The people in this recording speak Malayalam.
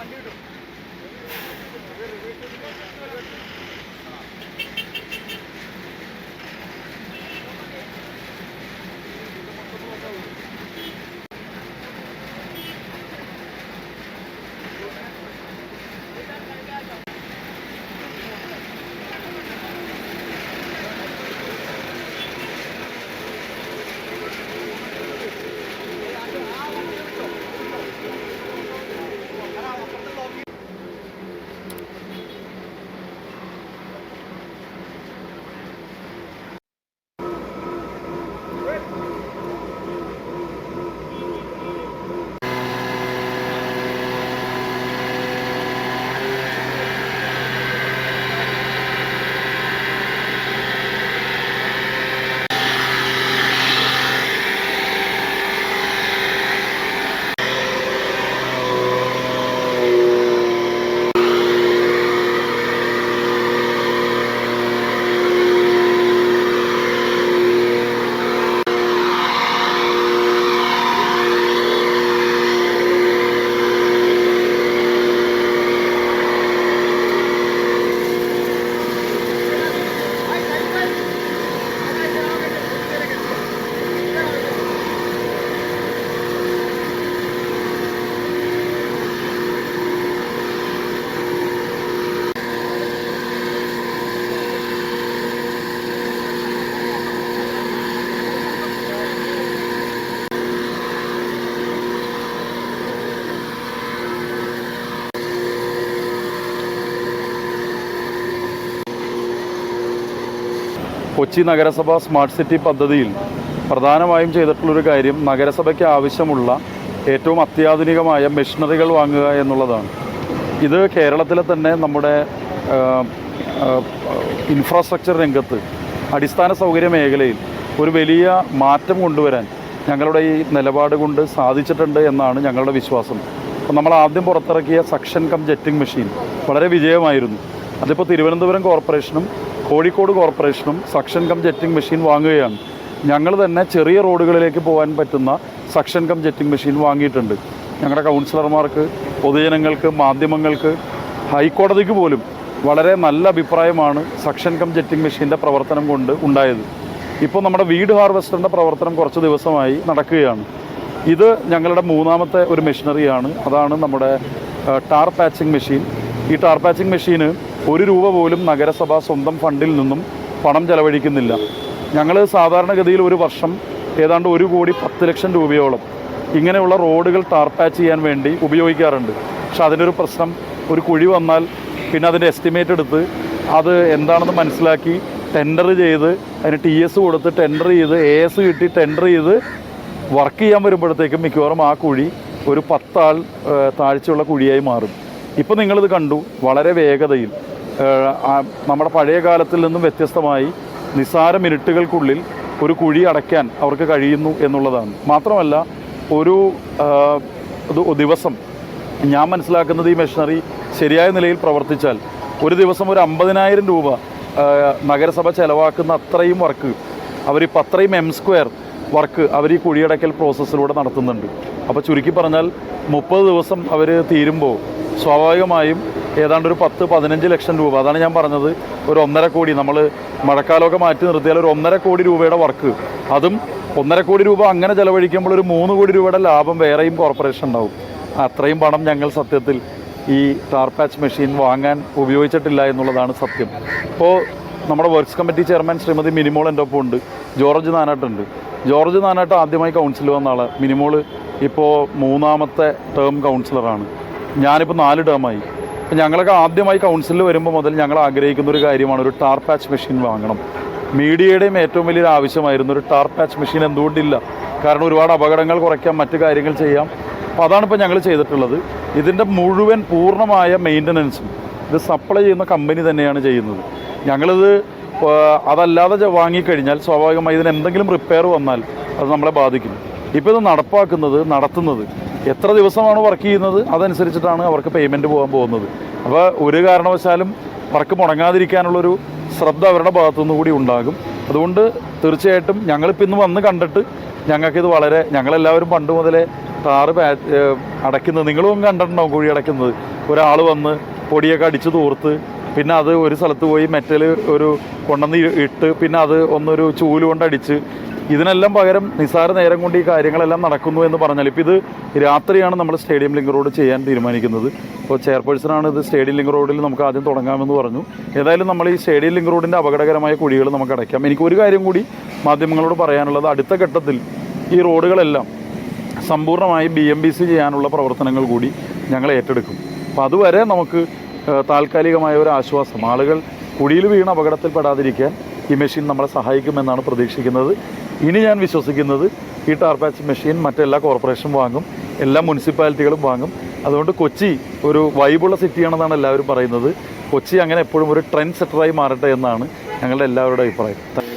വണ്ടി വിടും കൊച്ചി നഗരസഭ സ്മാർട്ട് സിറ്റി പദ്ധതിയിൽ പ്രധാനമായും ചെയ്തിട്ടുള്ളൊരു കാര്യം നഗരസഭയ്ക്ക് ആവശ്യമുള്ള ഏറ്റവും അത്യാധുനികമായ മെഷീനറികൾ വാങ്ങുക എന്നുള്ളതാണ്. ഇത് കേരളത്തിലെ തന്നെ നമ്മുടെ ഇൻഫ്രാസ്ട്രക്ചർ രംഗത്ത് അടിസ്ഥാന സൗകര്യ മേഖലയിൽ ഒരു വലിയ മാറ്റം കൊണ്ടുവരാൻ ഞങ്ങളുടെ ഈ നിലപാട് കൊണ്ട് സാധിച്ചിട്ടുണ്ട് എന്നാണ് ഞങ്ങളുടെ വിശ്വാസം. അപ്പോൾ നമ്മൾ ആദ്യം പുറത്തിറക്കിയ സക്ഷൻ കം ജെറ്റിംഗ് മെഷീൻ വളരെ വിജയമായിരുന്നു. അതിപ്പോൾ തിരുവനന്തപുരം കോർപ്പറേഷനും കോഴിക്കോട് കോർപ്പറേഷനും സക്ഷൻ കം ജെറ്റിംഗ് മെഷീൻ വാങ്ങുകയാണ്. ഞങ്ങൾ തന്നെ ചെറിയ റോഡുകളിലേക്ക് പോകാൻ പറ്റുന്ന സക്ഷൻ കം ജെറ്റിംഗ് മെഷീൻ വാങ്ങിയിട്ടുണ്ട്. ഞങ്ങളുടെ കൗൺസിലർമാർക്ക് പൊതുജനങ്ങൾക്ക് മാധ്യമങ്ങൾക്ക് ഹൈക്കോടതിക്ക് പോലും വളരെ നല്ല അഭിപ്രായമാണ് സക്ഷൻ കം ജെറ്റിംഗ് മെഷീന്റെ പ്രവർത്തനം കൊണ്ട് ഉണ്ടായത്. ഇപ്പോൾ നമ്മുടെ വീട് ഹാർവെസ്റ്ററിന്റെ പ്രവർത്തനം കുറച്ച് ദിവസമായി നടക്കുകയാണ്. ഇത് ഞങ്ങളുടെ മൂന്നാമത്തെ ഒരു മെഷീനറിയാണ്. അതാണ് നമ്മുടെ ടാർ പാച്ചിങ് മെഷീൻ. ഈ ടാർ പാച്ചിങ് മെഷീന് ഒരു രൂപ പോലും നഗരസഭ സ്വന്തം ഫണ്ടിൽ നിന്നും പണം ചെലവഴിക്കുന്നില്ല. ഞങ്ങൾ സാധാരണഗതിയിൽ ഒരു വർഷം ഏതാണ്ട് ഒരു കോടി പത്ത് ലക്ഷം രൂപയോളം ഇങ്ങനെയുള്ള റോഡുകൾ ടാർ പാച്ച് ചെയ്യാൻ വേണ്ടി ഉപയോഗിക്കാറുണ്ട്. പക്ഷെ അതിനൊരു പ്രശ്നം ഒരു കുഴി വന്നാൽ പിന്നെ അതിന്റെ എസ്റ്റിമേറ്റ് എടുത്ത് അത് എന്താണെന്ന് മനസ്സിലാക്കി ടെൻഡർ ചെയ്ത് അതിന് ടി എസ് കൊടുത്ത് ടെൻഡർ ചെയ്ത് എ എസ് കിട്ടി ടെൻഡർ ചെയ്ത് വർക്ക് ചെയ്യാൻ വരുമ്പോഴത്തേക്കും മിക്കവാറും ആ കുഴി ഒരു പത്താൾ താഴ്ചയുള്ള കുഴിയായി മാറും. ഇപ്പോൾ നിങ്ങളിത് കണ്ടു വളരെ വേഗതയിൽ. നമ്മുടെ പഴയ കാലത്തിൽ നിന്നും വ്യത്യസ്തമായി നിസ്സാര മിനിറ്റുകൾക്കുള്ളിൽ ഒരു കുഴി അടയ്ക്കാൻ അവർക്ക് കഴിയുന്നു എന്നുള്ളതാണ്. മാത്രമല്ല ഒരു ദിവസം ഞാൻ മനസ്സിലാക്കുന്നത് ഈ മെഷീനറി ശരിയായ നിലയിൽ പ്രവർത്തിച്ചാൽ ഒരു ദിവസം ഒരു അമ്പതിനായിരം രൂപ നഗരസഭ ചെലവാക്കുന്ന അത്രയും വർക്ക് അവരിപ്പോൾ അത്രയും എം സ്ക്വയർ വർക്ക് അവർ ഈ കുഴിയടക്കൽ പ്രോസസ്സിലൂടെ നടത്തുന്നുണ്ട്. അപ്പോൾ ചുരുക്കി പറഞ്ഞാൽ മുപ്പത് ദിവസം അവർ തീരുമ്പോൾ സ്വാഭാവികമായും ഏതാണ്ട് ഒരു പത്ത് പതിനഞ്ച് ലക്ഷം രൂപ. അതാണ് ഞാൻ പറഞ്ഞത്. ഒരു ഒന്നര കോടി. നമ്മൾ മഴക്കാലമൊക്കെ മാറ്റി നിർത്തിയാൽ ഒരു ഒന്നര കോടി രൂപയുടെ വർക്ക്. അതും ഒന്നര കോടി രൂപ അങ്ങനെ ചെലവഴിക്കുമ്പോൾ ഒരു മൂന്ന് കോടി രൂപയുടെ ലാഭം വേറെയും കോർപ്പറേഷൻ ഉണ്ടാവും. അത്രയും പണം ഞങ്ങൾ സത്യത്തിൽ ഈ ടാർ പാച്ച് മെഷീൻ വാങ്ങാൻ ഉപയോഗിച്ചിട്ടില്ല എന്നുള്ളതാണ് സത്യം. ഇപ്പോൾ നമ്മുടെ works committee chairman Shrimati Minimol എന്റെ ഒപ്പം ഉണ്ട്. ജോർജ് നാനാട്ടുണ്ട് ജോർജ് നാനാട്ട് ആദ്യമായി കൗൺസിൽ വന്ന ആൾ മിനിമോൾ ഇപ്പോൾ മൂന്നാമത്തെ ടേം കൗൺസിലറാണ് ഞാനിപ്പോൾ നാല് ടേമായി അപ്പം ഞങ്ങളൊക്കെ ആദ്യമായി കൗൺസിലിൽ വരുമ്പോൾ മുതൽ ഞങ്ങൾ ആഗ്രഹിക്കുന്ന ഒരു കാര്യമാണ് ഒരു ടാർ പാച്ച് മെഷീൻ വാങ്ങണം. മീഡിയയുടെയും ഏറ്റവും വലിയൊരു ആവശ്യമായിരുന്നു ഒരു ടാർ പാച്ച് മെഷീൻ എന്തുകൊണ്ടില്ല. കാരണം ഒരുപാട് അപകടങ്ങൾ കുറയ്ക്കാം മറ്റു കാര്യങ്ങൾ ചെയ്യാം. അപ്പോൾ അതാണ് ഇപ്പോൾ ഞങ്ങൾ ചെയ്തിട്ടുള്ളത്. ഇതിന്റെ മുഴുവൻ പൂർണമായ മെയിന്റനൻസും ഇത് സപ്ലൈ ചെയ്യുന്ന കമ്പനി തന്നെയാണ് ചെയ്യുന്നത്. ഞങ്ങളിത് അതല്ലാതെ വാങ്ങിക്കഴിഞ്ഞാൽ സ്വാഭാവികമായി ഇതിന് എന്തെങ്കിലും റിപ്പയർ വന്നാൽ അത് നമ്മളെ ബാധിക്കും. ഇപ്പോൾ ഇത് നടപ്പാക്കുന്നത് നടത്തുന്നത്. എത്ര ദിവസമാണ് വർക്ക് ചെയ്യുന്നത്? അതനുസരിച്ചിട്ടാണ് അവർക്ക് പേയ്മെന്റ് പോകാൻ പോകുന്നത്. അപ്പോൾ ഒരു കാരണവശാലും വർക്ക് മുടങ്ങാതിരിക്കാനുള്ളൊരു ശ്രദ്ധ അവരുടെ ഭാഗത്തുനിന്ന് കൂടി ഉണ്ടാകും. അതുകൊണ്ട് തീർച്ചയായിട്ടും ഞങ്ങളിപ്പോൾ ഇന്ന് വന്ന് കണ്ടിട്ട് ഞങ്ങൾക്കിത് വളരെ ഞങ്ങളെല്ലാവരും പണ്ട് മുതലേ ഏഹ് അടയ്ക്കുന്നത് നിങ്ങളും കണ്ടിട്ടുണ്ടാവും കുഴി അടയ്ക്കുന്നത്. ഒരാൾ വന്ന് പൊടിയൊക്കെ അടിച്ച് തൂർത്ത് പിന്നെ അത് ഒരു സ്ഥലത്ത് പോയി മെറ്റൽ ഒരു കൊണ്ടുവന്ന് ഇട്ട് പിന്നെ അത് ഒന്നൊരു ചൂൽ കൊണ്ടടിച്ച് ഇതിനെല്ലാം പകരം നിസ്സാര നേരം കൊണ്ട് ഈ കാര്യങ്ങളെല്ലാം നടക്കുന്നു എന്ന് പറഞ്ഞാൽ ഇപ്പോൾ ഇത് രാത്രിയാണ് നമ്മൾ സ്റ്റേഡിയം ലിങ്ക് റോഡ് ചെയ്യാൻ തീരുമാനിക്കുന്നത്. അപ്പോൾ ചെയർപേഴ്സണാണ് ഇത് സ്റ്റേഡിയം ലിങ്ക് റോഡിൽ നമുക്ക് ആദ്യം തുടങ്ങാമെന്ന് പറഞ്ഞു. ഏതായാലും നമ്മൾ ഈ സ്റ്റേഡിയം ലിങ്ക് റോഡിന്റെ അപകടകരമായ കുഴികൾ നമുക്ക് അടയ്ക്കാം. എനിക്ക് ഒരു കാര്യം കൂടി മാധ്യമങ്ങളോട് പറയാനുള്ളത് അടുത്ത ഘട്ടത്തിൽ ഈ റോഡുകളെല്ലാം സമ്പൂർണമായി ബി എം ബി സി ചെയ്യാനുള്ള പ്രവർത്തനങ്ങൾ കൂടി ഞങ്ങൾ ഏറ്റെടുക്കും. അപ്പോൾ അതുവരെ നമുക്ക് താൽക്കാലികമായ ഒരു ആശ്വാസം. ആളുകൾ കുഴിയിൽ വീണ് അപകടത്തിൽപ്പെടാതിരിക്കാൻ ഈ മെഷീൻ നമ്മളെ സഹായിക്കുമെന്നാണ് പ്രതീക്ഷിക്കുന്നത്. ഇനി ഞാൻ വിശ്വസിക്കുന്നത് ഈ ടാർപാച്ച് മെഷീൻ മറ്റെല്ലാ കോർപ്പറേഷനും വാങ്ങും എല്ലാ മുനിസിപ്പാലിറ്റികളും വാങ്ങും. അതുകൊണ്ട് കൊച്ചി ഒരു വൈബുള്ള സിറ്റിയാണെന്നാണ് എല്ലാവരും പറയുന്നത്. കൊച്ചി അങ്ങനെ എപ്പോഴും ഒരു ട്രെൻഡ് സെറ്ററായി മാറട്ടെ എന്നാണ് ഞങ്ങളുടെ എല്ലാവരുടെ അഭിപ്രായം.